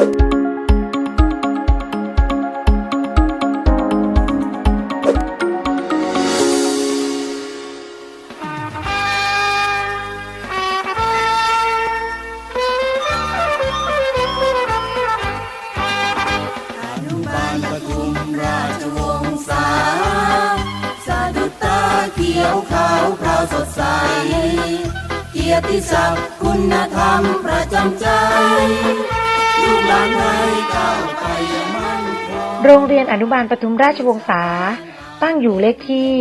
เขียวขาวพราสดใสเกียรติศักดิ์คุณธรรมประจำใจ ลูกหลานไทยก้าวไปย่างมั่นคงโรงเรียนอนุบาลปทุมราชวงศาตั้งอยู่เลขที่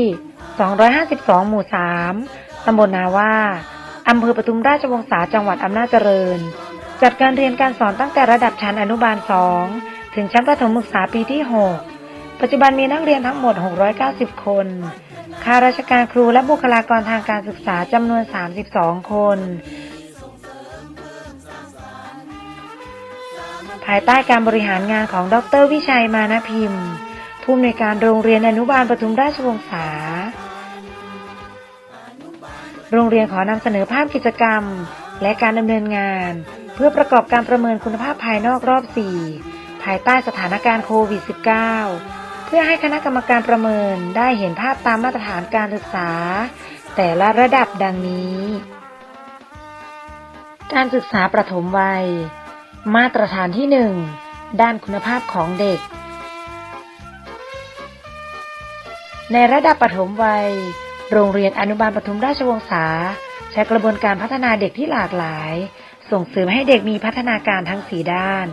252 หมู่ 3 ตำบลนาว่าอำเภอปทุมราชวงศาจังหวัดอำนาจเจริญ จัดการเรียนการสอนตั้งแต่ระดับชั้นอนุบาล 2 ถึงชั้นประถมศึกษาปีที่ 6 ปัจจุบันมีนักเรียนทั้งหมด 690 คนข้าราชการครูและบุคลากรทางการศึกษาจำนวน 32 คน ภายใต้การบริหารงานของดร วิชัยมานพิมพ์ ผู้อำนวยการโรงเรียนอนุบาลปทุมราชวงศา โรงเรียนขอนำเสนอภาพกิจกรรม และการดำเนินงาน เพื่อประกอบการประเมินคุณภาพภายนอกรอบ 4 ภายใต้สถานการณ์โควิด -19 เพื่อให้คณะกรรมการประเมินได้เห็นภาพตามมาตรฐานการศึกษา แต่ละระดับดังนี้ การศึกษาประถมวัย มาตรฐานที่ 1 ด้านคุณภาพของเด็ก ในระดับปฐมวัย โรงเรียนอนุบาลปทุมราชวงศาใช้กระบวนการพัฒนาเด็กที่หลากหลาย ส่งเสริมให้เด็กมีพัฒนาการทั้งสีด้าน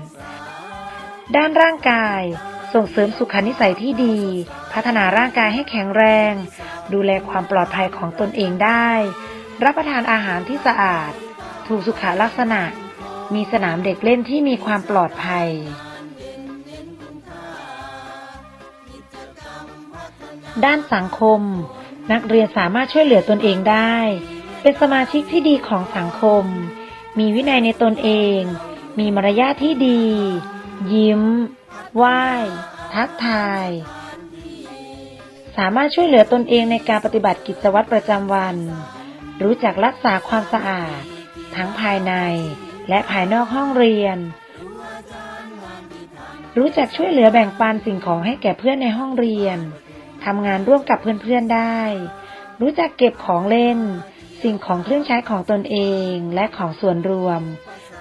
ด้านร่างกาย ส่งเสริมสุขนิสัยที่ดี พัฒนาร่างกายให้แข็งแรง ดูแลความปลอดภัยของตนเองได้ รับประทานอาหารที่สะอาด ถูกสุขลักษณะ มีสนามเด็กเล่นที่มีความปลอดภัย ด้านสังคม นักเรียนสามารถช่วยเหลือตนเองได้ เป็นสมาชิกที่ดีของสังคม มีวินัยในตนเอง มีมารยาทที่ดี ยิ้ม ไหว้ ทักทาย สามารถช่วยเหลือตนเองในการปฏิบัติกิจวัตรประจำวัน รู้จักรักษาความสะอาด ทั้งภายใน และภายนอกห้องเรียน รู้จักช่วยเหลือแบ่งปันสิ่งของให้แก่เพื่อนในห้องเรียนทำงานร่วมกับเพื่อนๆได้ รู้จักเก็บของเล่น สิ่งของเครื่องใช้ของตนเองและของส่วนรวม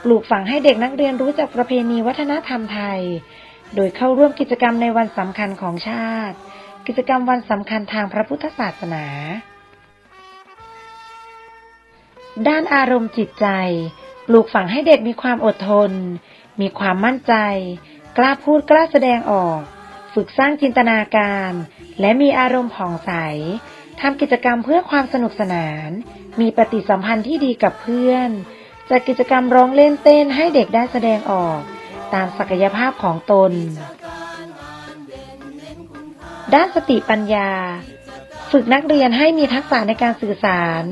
ปลูกฝังให้เด็กนักเรียนรู้จักประเพณีวัฒนธรรมไทย โดยเข้าร่วมกิจกรรมในวันสำคัญของชาติ กิจกรรมวันสำคัญทางพระพุทธศาสนา ด้านอารมณ์จิตใจ ปลูกฝังให้เด็กมีความอดทน มีความมั่นใจ กล้าพูดกล้าแสดงออก ฝึกสร้างจินตนาการ และมีอารมณ์ผ่องใสทำกิจกรรมเพื่อความสนุกสนาน มีปฏิสัมพันธ์ที่ดีกับเพื่อนจัดกิจกรรมร้องเล่นเต้นให้เด็กได้แสดงออก ตามศักยภาพของตน ด้านสติปัญญา ฝึกนักเรียนให้มีทักษะในการสื่อสาร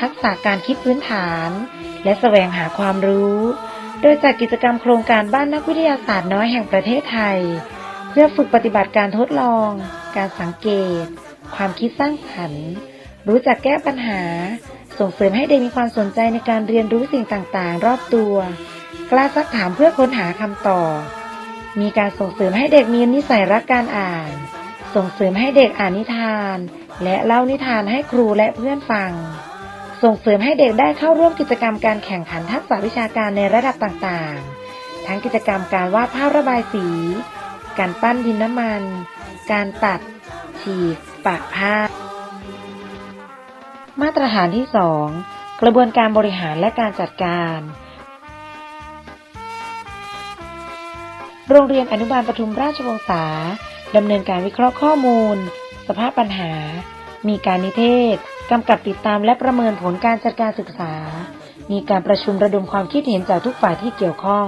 ทักษะการคิดพื้นฐาน และแสวงหาความรู้ โดยจัดกิจกรรมโครงการบ้านนักวิทยาศาสตร์น้อยแห่งประเทศไทย เพื่อฝึกปฏิบัติการทดลอง การสังเกต ความคิดสร้างสรรค์ รู้จักแก้ปัญหา ส่งเสริมให้เด็กมีความสนใจในการเรียนรู้สิ่งต่างๆ รอบตัว กล้าซักถามเพื่อค้นหาคำตอบ มีการส่งเสริมให้เด็กมีนิสัยรักการอ่าน ส่งเสริมให้เด็กอ่านนิทาน และเล่านิทานให้ครูและเพื่อนฟัง ส่งเสริมให้เด็กได้เข้าร่วมกิจกรรมการแข่งขันทักษะวิชาการในระดับต่างๆ ทั้งกิจกรรมการวาดภาพระบายสี การปั้นดินน้ำมัน การตัด ฉีกปะผ้า มาตรฐานที่ 2 กระบวนการบริหารและการจัดการ โรงเรียนอนุบาลปทุมราชวงศาดำเนินการวิเคราะห์ข้อมูล สภาพปัญหา มีการนิเทศ กำกับติดตามและประเมินผลการจัดการศึกษา มีการประชุมระดมความคิดเห็นจากทุกฝ่ายที่เกี่ยวข้อง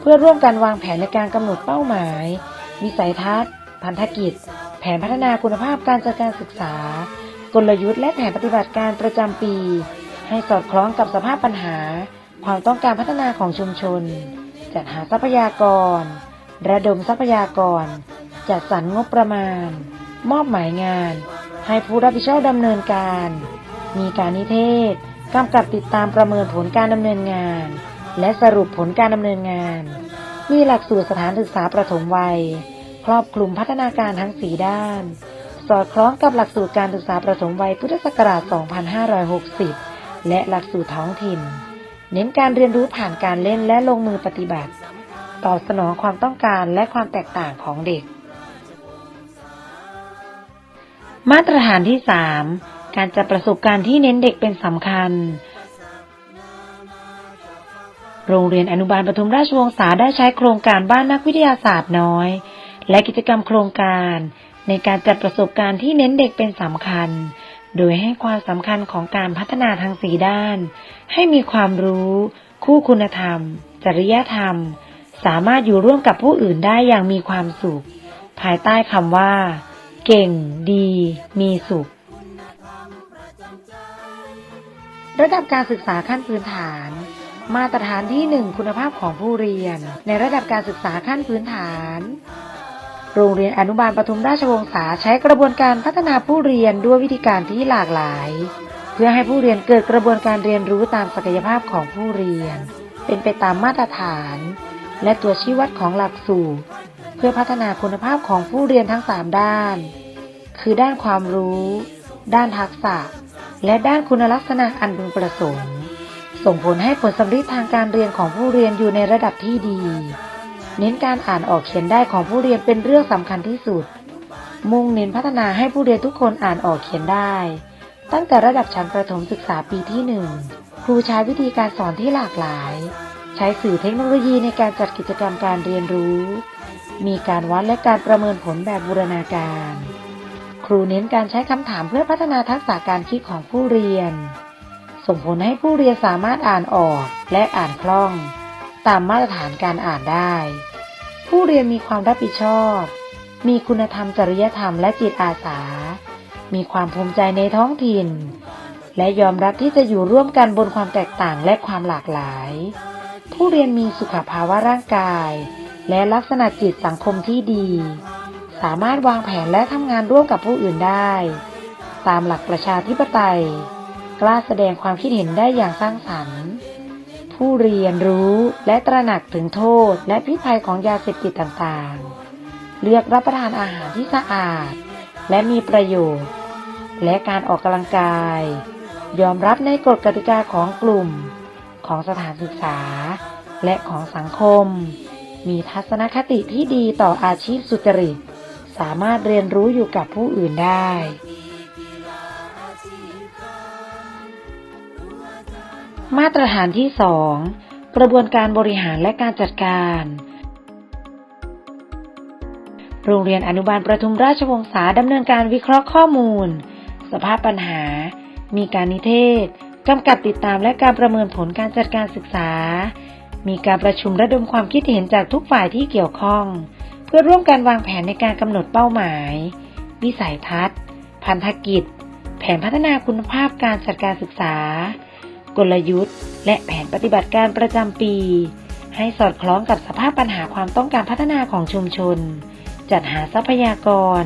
เพื่อร่วมกันวางแผนในการกำหนดเป้าหมาย วิสัยทัศน์ พันธกิจ แผนพัฒนาคุณภาพการจัดการศึกษา กลยุทธ์และแผนปฏิบัติการประจำปี ให้สอดคล้องกับสภาพปัญหา ความต้องการพัฒนาของชุมชน จัดหาทรัพยากร ระดมทรัพยากร จัดสรรงบประมาณ มอบหมายงาน ให้ผู้รับผิดชอบดำเนินการ มีการนิเทศกำกับติดตามประเมินผลการดำเนินงาน และสรุปผลการดำเนินงาน มีหลักสูตรสถานศึกษาประถมวัย ครอบคลุมพัฒนาการทั้งสีด้าน สอดคล้องกับหลักสูตรการศึกษาประถมวัยพุทธศักราช 2560 และหลักสูตรท้องถิ่น เน้นการเรียนรู้ผ่านการเล่นและลงมือปฏิบัติ ตอบสนองความต้องการและความแตกต่างของเด็ก มาตรฐานที่ 3 การจัดประสบการณ์ที่เน้นเด็กเป็นสำคัญ โรงเรียนอนุบาลปทุมราชวงศาได้ใช้โครงการบ้านนักวิทยาศาสตร์น้อย และกิจกรรมโครงการ ในการจัดประสบการณ์ที่เน้นเด็กเป็นสำคัญ โดยให้ความสำคัญของการพัฒนาทางสีด้าน ให้มีความรู้ คู่คุณธรรม จริยธรรม สามารถอยู่ร่วมกับผู้อื่นได้อย่างมีความสุข ภายใต้คำว่า เก่งดีมีสุข ระดับการศึกษาขั้นพื้นฐาน มาตรฐานที่ 1 คุณภาพของผู้เรียน ในระดับการศึกษาขั้นพื้นฐาน โรงเรียนอนุบาลปทุมราชวงศาใช้กระบวนการพัฒนาผู้เรียนด้วยวิธีการที่หลากหลาย เพื่อให้ผู้เรียนเกิดกระบวนการเรียนรู้ตามศักยภาพของผู้เรียน เป็นไปตามมาตรฐาน และตัวชี้วัดของหลักสูตร เพื่อพัฒนาคุณภาพของผู้เรียนทั้ง 3 ด้าน คือด้านความรู้ ด้านทักษะ และด้านคุณลักษณะอันพึงประสงค์ ส่งผลให้ผลสำลิดทางการเรียนของผู้เรียนอยู่ในระดับที่ดี เน้นการอ่านออกเขียนได้ของผู้เรียนเป็นเรื่องสำคัญที่สุด มุ่งเน้นพัฒนาให้ผู้เรียนทุกคนอ่านออกเขียนได้ ตั้งแต่ระดับชั้นประถมศึกษาปีที่หนึ่งครูใช้วิธีการสอนที่หลากหลาย ใช้สื่อเทคโนโลยีในการจัดกิจกรรมการเรียนรู้ มีการวัดและการประเมินผลแบบบูรณาการ ครูเน้นการใช้คำถามเพื่อพัฒนาทักษะการคิดของผู้เรียน ส่งผลให้ผู้เรียนสามารถอ่านออกและอ่านคล่อง ตามมาตรฐานการอ่านได้ ผู้เรียนมีความรับผิดชอบ มีคุณธรรมจริยธรรมและจิตอาสา มีความภูมิใจในท้องถิ่น และยอมรับที่จะอยู่ร่วมกันบนความแตกต่างและความหลากหลาย ผู้เรียนมีสุขภาวะร่างกาย และลักษณะจิตสังคมที่ดี สามารถวางแผนและทำงานร่วมกับผู้อื่นได้ ตามหลักประชาธิปไตย กล้าแสดงความคิดเห็นได้อย่างสร้างสรรค์ ผู้เรียนรู้และตระหนักถึงโทษและพิษภัยของยาเสพติดต่างๆ เลือกรับประทานอาหารที่สะอาด และมีประโยชน์ และการออกกำลังกาย ยอมรับในกฎกติกาของกลุ่ม ของสถานศึกษา และของสังคม มีทัศนคติที่ดีต่ออาชีพสุจริต สามารถเรียนรู้อยู่กับผู้อื่นได้ มาตรฐานที่ 2 กระบวนการบริหารและการจัดการ โรงเรียนอนุบาลประทุมราชวงศาดำเนินการวิเคราะห์ข้อมูล สภาพปัญหา มีการนิเทศ กำกับติดตามและการประเมินผลการจัดการศึกษา มีการประชุมระดมความคิดเห็นจากทุกฝ่ายที่เกี่ยวข้อง เพื่อร่วมกันวางแผนในการกำหนดเป้าหมาย วิสัยทัศน์ พันธกิจ แผนพัฒนาคุณภาพการจัดการศึกษา กลยุทธ์ และแผนปฏิบัติการประจำปี ให้สอดคล้องกับสภาพปัญหาความต้องการพัฒนาของชุมชน จัดหาทรัพยากร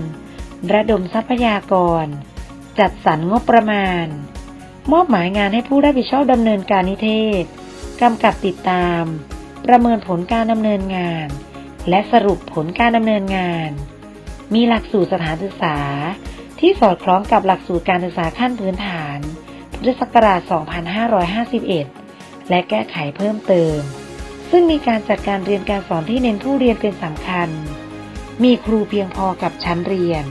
ระดมทรัพยากร จัดสรรงบประมาณ มอบหมายงานให้ผู้รับผิดชอบดำเนินการนิเทศ กำกับติดตาม ประเมินผลการดำเนินงาน และสรุปผลการดำเนินงาน มีหลักสูตรสถานศึกษา ที่สอดคล้องกับหลักสูตรการศึกษาขั้นพื้นฐาน พุทธศักราช 2551 และแก้ไขเพิ่มเติม ซึ่งมีการจัดการเรียนการสอนที่เน้นผู้เรียนเป็นสำคัญ มีครูเพียงพอกับชั้นเรียน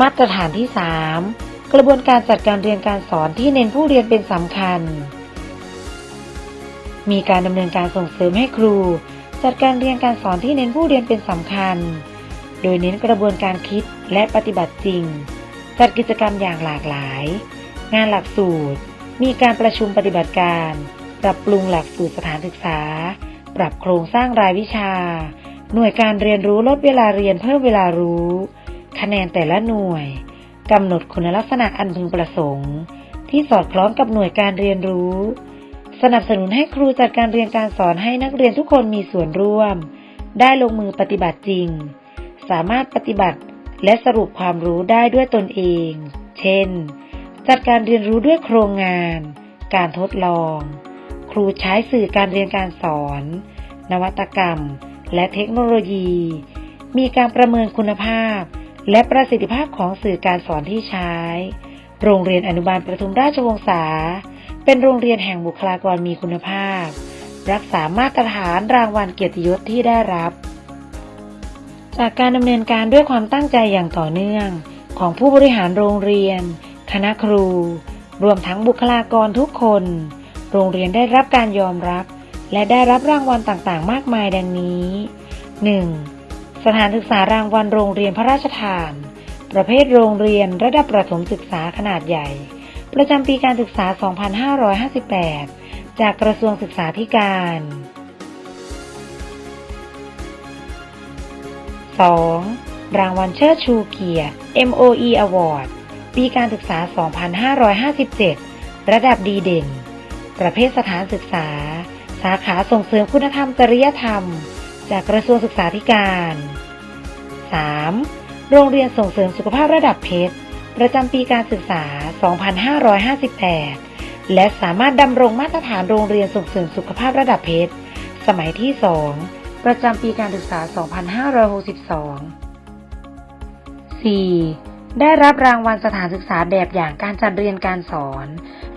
มาตรฐานที่ 3 กระบวนการจัดการเรียนการสอนที่เน้นผู้เรียนเป็นสำคัญ มีการดำเนินการส่งเสริมให้ครู จัดการเรียนการสอนที่เน้นผู้เรียนเป็นสำคัญ โดยเน้นกระบวนการคิดและปฏิบัติจริง จัดกิจกรรมอย่างหลากหลาย งานหลักสูตร มีการประชุมปฏิบัติการ ปรับปรุงหลักสูตรสถานศึกษา ปรับโครงสร้างรายวิชา หน่วยการเรียนรู้ลดเวลาเรียนเพิ่มเวลารู้ คะแนนแต่ละหน่วยกำหนดคุณลักษณะอันพึงประสงค์ ที่สอดคล้องกับหน่วยการเรียนรู้ สนับสนุนให้ครูจัดการเรียนการสอนให้นักเรียนทุกคนมีส่วนร่วม ได้ลงมือปฏิบัติจริง สามารถปฏิบัติและสรุปความรู้ได้ด้วยตนเอง เช่น จัดการเรียนรู้ด้วยโครงงาน การทดลอง ครูใช้สื่อการเรียนการสอน นวัตกรรม และเทคโนโลยี มีการประเมินคุณภาพ และประสิทธิภาพของสื่อการสอนที่ใช้ โรงเรียนอนุบาลประทุมราชวงศา เป็นโรงเรียนแห่งบุคลากรมีคุณภาพ รักษามาตรฐานรางวัลเกียรติยศที่ได้รับ จากการดำเนินการด้วยความตั้งใจอย่างต่อเนื่อง ของผู้บริหารโรงเรียน คณะครู รวมทั้งบุคลากรทุกคน โรงเรียนได้รับการยอมรับ และได้รับรางวัลต่างๆ มากมายดังนี้ 1. สถานศึกษารางวัลโรงเรียนพระราชทาน ประเภทโรงเรียนระดับประถมศึกษาขนาดใหญ่ ประจำปีการศึกษา 2558 จากกระทรวงศึกษาธิการ 2. รางวัลเชิดชูเกียรติ MOE Award ปีการศึกษา 2557 ระดับดีเด่น ประเภทสถานศึกษา สาขาส่งเสริมคุณธรรมจริยธรรม จากกระทรวงศึกษาธิการ 3. โรงเรียนส่งเสริมสุขภาพระดับเพชร ประจำปีการศึกษา 2558 และสามารถดำรงมาตรฐานโรงเรียนส่งเสริมสุขภาพระดับเพชร สมัยที่ 2 ประจำปีการศึกษา 2562 4. ได้รับรางวัลสถานศึกษาแบบอย่างการจัดเรียนการสอน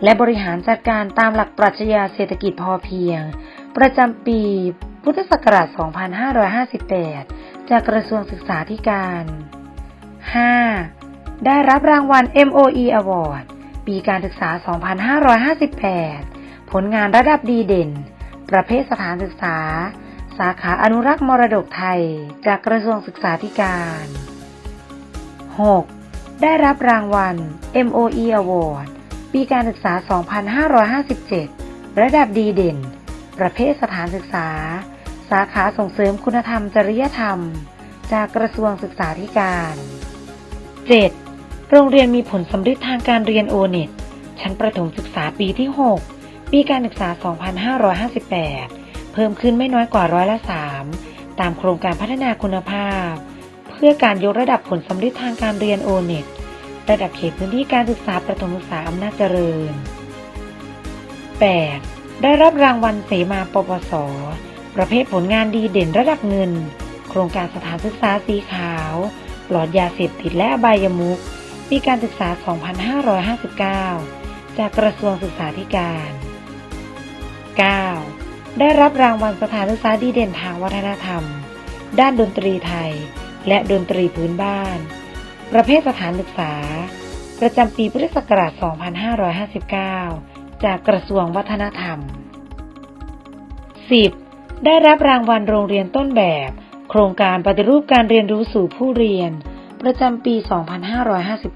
และบริหารจัดการตามหลักปรัชญาเศรษฐกิจพอเพียง ประจำปี พุทธศักราช 2558 จากกระทรวงศึกษาธิการ 5. ได้รับรางวัล MOE Award ปีการศึกษา 2558 ผลงานระดับดีเด่น ประเภทสถานศึกษา สาขาอนุรักษ์มรดกไทย จากกระทรวงศึกษาธิการ 6. ได้รับรางวัล MOE Award ปีการศึกษา 2557 ระดับดีเด่น ประเภทสถานศึกษา สาขาส่งเสริมคุณธรรมจริยธรรม จากกระทรวงศึกษาธิการ 7. โรงเรียนมีผลสำเร็จทางการเรียนโอเน็ตชั้นประถมศึกษาปีที่ 6 ปีการศึกษา 2558 เพิ่มขึ้นไม่น้อยกว่าร้อยละ3ตามโครงการพัฒนาคุณภาพ เพื่อการยกระดับผลสำเร็จทางการเรียนโอเน็ตระดับเขตพื้นที่การศึกษาประถมศึกษาอำนาจเจริญ 8. ได้รับรางวัลเสมาปปส ประเภทผลงานดีเด่นระดับเงิน โครงการสถานศึกษาสีขาว ปลอดยาเสพติดและอบายมุขปีการศึกษา 2559 จากกระทรวงศึกษาธิการ 9. ได้รับรางวัลสถานศึกษาดีเด่นทางวัฒนธรรม ด้านดนตรีไทย และดนตรีพื้นบ้าน ประเภทสถานศึกษา ประจำปีพุทธศักราช 2559 จากกระทรวงวัฒนธรรม 10. ได้รับรางวัลโรงเรียนต้นแบบ โครงการปฏิรูปการเรียนรู้สู่ผู้เรียน ประจำปี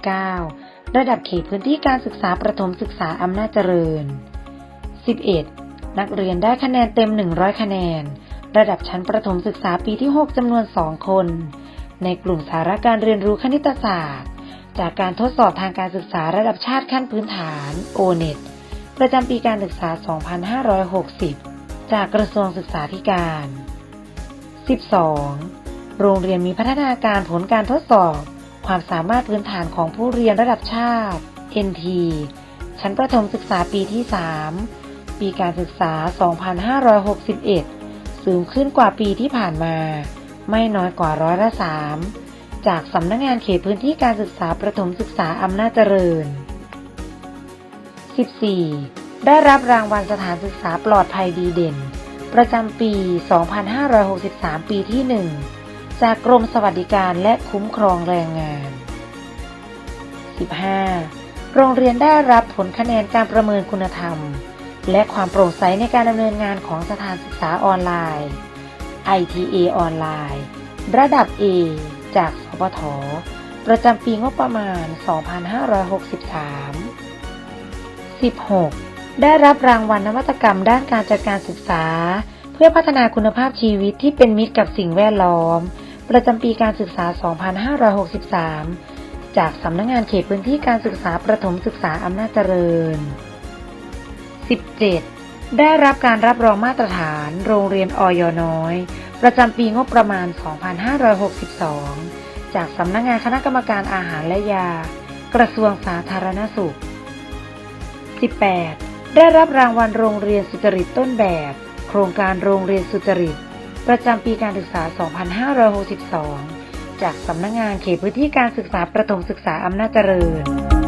2559 ระดับเขตพื้นที่การศึกษาประถมศึกษาอำนาจเจริญ 11. นักเรียนได้คะแนนเต็ม 100 คะแนน ระดับชั้นประถมศึกษาปีที่ 6จำนวน 2 คน ในกลุ่มสาระการเรียนรู้คณิตศาสตร์ จากการทดสอบทางการศึกษาระดับชาติขั้นพื้นฐาน O-NET ประจำปีการศึกษา 2560 จากกระทรวงศึกษาธิการ 12. โรงเรียนมีพัฒนาการผลการทดสอบ ความสามารถพื้นฐานของผู้เรียนระดับชาติ NT ชั้นประถมศึกษาปีที่ 3 ปีการศึกษา 2561 สูงขึ้นกว่าปีที่ผ่านมา ไม่น้อยกว่าร้อยละ3จากสำนักงงานเขตพื้นที่การศึกษาประถมศึกษาอำนาจเจริญ 14. ได้รับรางวัลสถานศึกษาปลอดภัยดีเด่น ประจำปี 2563 ปีที่ 1 จากกรมสวัสดิการและคุ้มครองแรงงาน 15. โรงเรียนได้รับผลคะแนนการประเมินคุณธรรม และความโปร่งใสในการดำเนินงานของสถานศึกษาออนไลน์ ITA ออนไลน์ ระดับ A จากสปทประจำปีงบประมาณ 2563 16. ได้รับรางวัลนวัตกรรมด้านการจัดการศึกษา เพื่อพัฒนาคุณภาพชีวิตที่เป็นมิตรกับสิ่งแวดล้อม ประจำปีการศึกษา 2563 จากสำนักงงานเขตพื้นที่การศึกษาประถมศึกษาอำนาจเจริญ 17. ได้รับการรับรองมาตรฐาน โรงเรียนอยน้อย ประจำปีงบประมาณ 2562 จากสำนักงานคณะกรรมการอาหารและยา กระทรวงสาธารณสุข 18. ได้รับรางวัลโรงเรียนสุจริตต้นแบบ โครงการโรงเรียนสุจริต ประจำปีการศึกษา 2562 จากสำนักงงานเขตพื้นที่การศึกษาประถมศึกษาอำนาจเจริญ